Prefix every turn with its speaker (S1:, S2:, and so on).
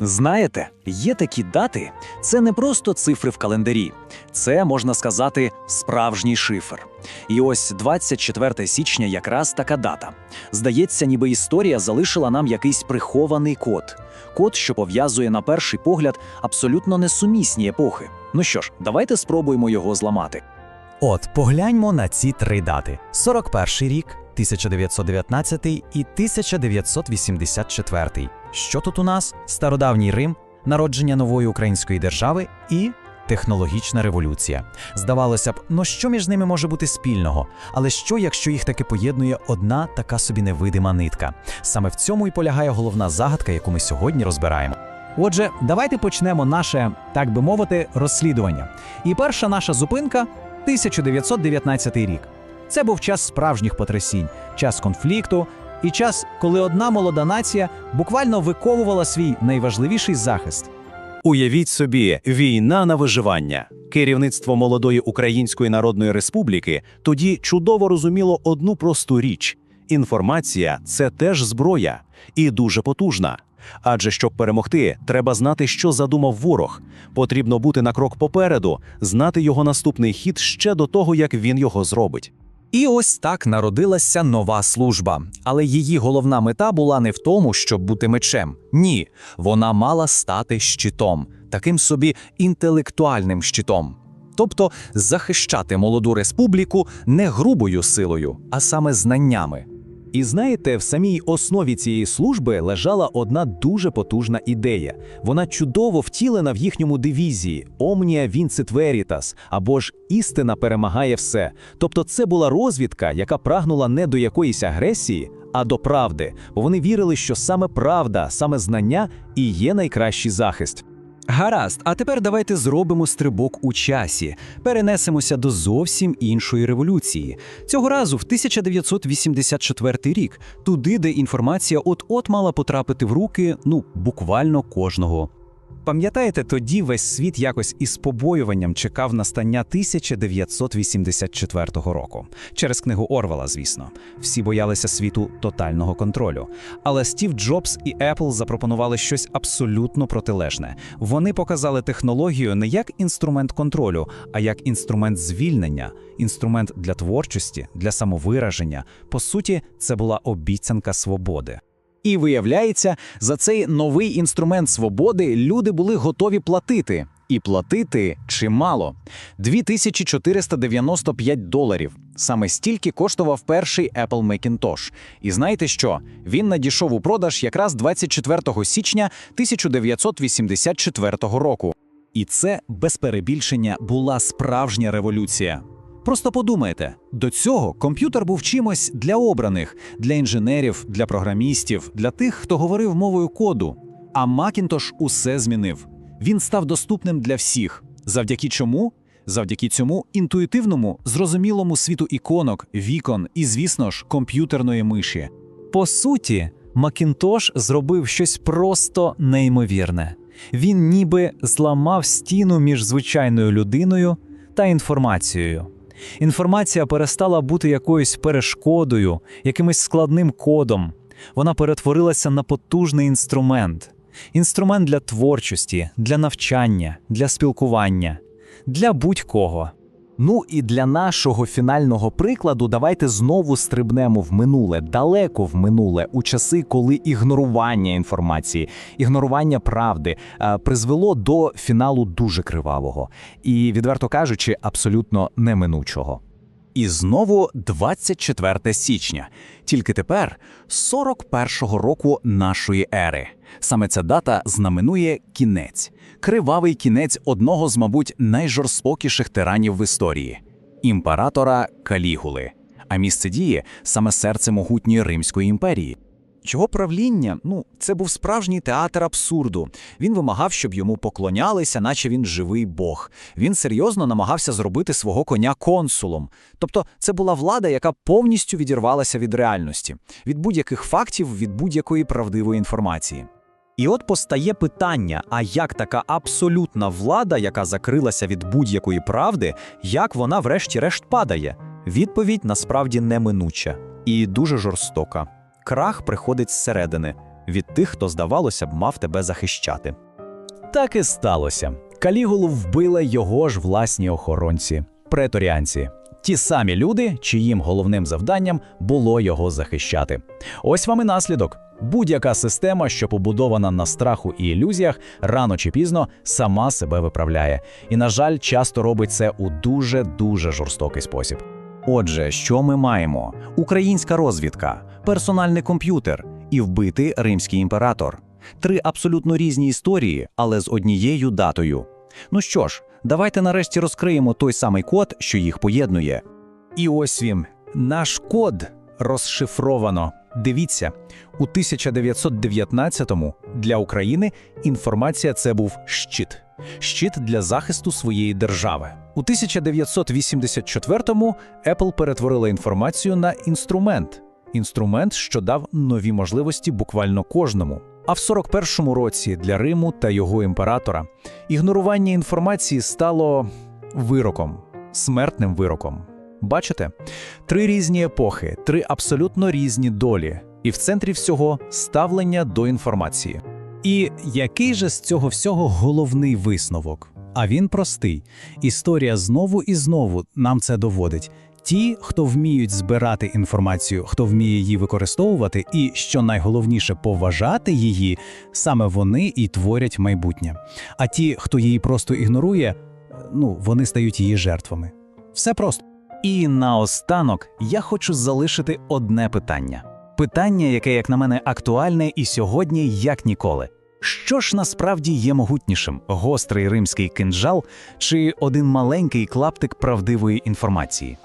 S1: Знаєте, є такі дати, це не просто цифри в календарі, це можна сказати справжній шифр. І ось 24 січня якраз така дата. Здається, ніби історія залишила нам якийсь прихований код. Код, що пов'язує на перший погляд абсолютно несумісні епохи. Ну що ж, давайте спробуємо його зламати.
S2: От, погляньмо на ці три дати: 41 рік, 1919 і 1984. Що тут у нас? Стародавній Рим, народження нової української держави і технологічна революція. Здавалося б, ну що між ними може бути спільного? Але що, якщо їх таки поєднує одна така собі невидима нитка? Саме в цьому і полягає головна загадка, яку ми сьогодні розбираємо.
S3: Отже, давайте почнемо наше, так би мовити, розслідування. І перша наша зупинка 1919 рік. Це був час справжніх потрясінь, час конфлікту і час, коли одна молода нація буквально виковувала свій найважливіший захист.
S4: Уявіть собі, війна на виживання. Керівництво молодої Української Народної Республіки тоді чудово розуміло одну просту річ: інформація це теж зброя і дуже потужна. Адже щоб перемогти, треба знати, що задумав ворог. Потрібно бути на крок попереду, знати його наступний хід ще до того, як він його зробить.
S1: І ось так народилася нова служба. Але її головна мета була не в тому, щоб бути мечем. Ні, вона мала стати щитом, таким собі інтелектуальним щитом. Тобто захищати молоду республіку не грубою силою, а саме знаннями.
S3: І знаєте, в самій основі цієї служби лежала одна дуже потужна ідея. Вона чудово втілена в їхньому дивізії Omnia Vincit Veritas, або ж істина перемагає все. Тобто, це була розвідка, яка прагнула не до якоїсь агресії, а до правди, бо вони вірили, що саме правда, саме знання і є найкращий захист.
S5: Гаразд, а тепер давайте зробимо стрибок у часі, перенесемося до зовсім іншої революції. Цього разу в 1984 рік, туди, де інформація от-от мала потрапити в руки, ну буквально кожного.
S3: Пам'ятаєте, тоді весь світ якось із побоюванням чекав настання 1984 року. Через книгу Орвела, звісно. Всі боялися світу тотального контролю. Але Стів Джобс і Apple запропонували щось абсолютно протилежне. Вони показали технологію не як інструмент контролю, а як інструмент звільнення, інструмент для творчості, для самовираження. По суті, це була обіцянка свободи.
S1: І виявляється, за цей новий інструмент свободи люди були готові платити. І платити чимало 2495 доларів. Саме стільки коштував перший Apple Macintosh. І знаєте що? Він надійшов у продаж якраз 24 січня 1984 року. І це без перебільшення була справжня революція. Просто подумайте, до цього комп'ютер був чимось для обраних, для інженерів, для програмістів, для тих, хто говорив мовою коду. А Macintosh усе змінив. Він став доступним для всіх. Завдяки чому? Завдяки цьому інтуїтивному, зрозумілому світу іконок, вікон і, звісно ж, комп'ютерної миші.
S2: По суті, Макінтош зробив щось просто неймовірне. Він ніби зламав стіну між звичайною людиною та інформацією. Інформація перестала бути якоюсь перешкодою, якимось складним кодом. Вона перетворилася на потужний інструмент. Інструмент для творчості, для навчання, для спілкування, для будь-кого.
S1: Ну і для нашого фінального прикладу давайте знову стрибнемо в минуле, далеко в минуле, у часи, коли ігнорування інформації, ігнорування правди е, призвело до фіналу дуже кривавого і, відверто кажучи, абсолютно неминучого. І знову 24 січня, тільки тепер 41-го року нашої ери. Саме ця дата знаменує кінець, кривавий кінець одного з, мабуть, найжорстокіших тиранів в історії імператора Калігули. А місце дії саме серце могутньої Римської імперії. Його правління, ну, це був справжній театр абсурду. Він вимагав, щоб йому поклонялися, наче він живий Бог. Він серйозно намагався зробити свого коня консулом. Тобто, це була влада, яка повністю відірвалася від реальності, від будь-яких фактів, від будь-якої правдивої інформації. І от постає питання: а як така абсолютна влада, яка закрилася від будь-якої правди, як вона врешті-решт падає? Відповідь насправді неминуча і дуже жорстока. Крах приходить зсередини.
S3: від тих, хто, здавалося б, мав тебе захищати.
S1: Так і сталося. Калігулу вбили його ж власні охоронці, преторіанці. Ті самі люди, чиїм головним завданням було його захищати. Ось вам і наслідок. Будь-яка система, що побудована на страху і ілюзіях, рано чи пізно сама себе виправляє. І, на жаль, часто робить це у дуже дуже жорстокий спосіб.
S5: Отже, що ми маємо? Українська розвідка, персональний комп'ютер і вбитий римський імператор. Три абсолютно різні історії, але з однією датою. Ну що ж, давайте нарешті розкриємо той самий код, що їх поєднує.
S1: І ось він, наш код розшифровано. Дивіться, у 1919-му для України інформація це був щит. Щит для захисту своєї держави. У 1984-му Apple перетворила інформацію на інструмент. Інструмент, що дав нові можливості буквально кожному. А в 41-му році для Риму та його імператора ігнорування інформації стало вироком, смертним вироком. Бачите? Три різні епохи, три абсолютно різні долі, і в центрі всього ставлення до інформації. І який же з цього всього головний висновок? А він простий. Історія знову і знову нам це доводить. Ті, хто вміють збирати інформацію, хто вміє її використовувати, і що найголовніше поважати її, саме вони і творять майбутнє. А ті, хто її просто ігнорує, ну вони стають її жертвами. Все просто.
S2: І наостанок я хочу залишити одне питання. Питання, яке, як на мене, актуальне і сьогодні, як ніколи. Що ж насправді є могутнішим: гострий римський кинджал чи один маленький клаптик правдивої інформації?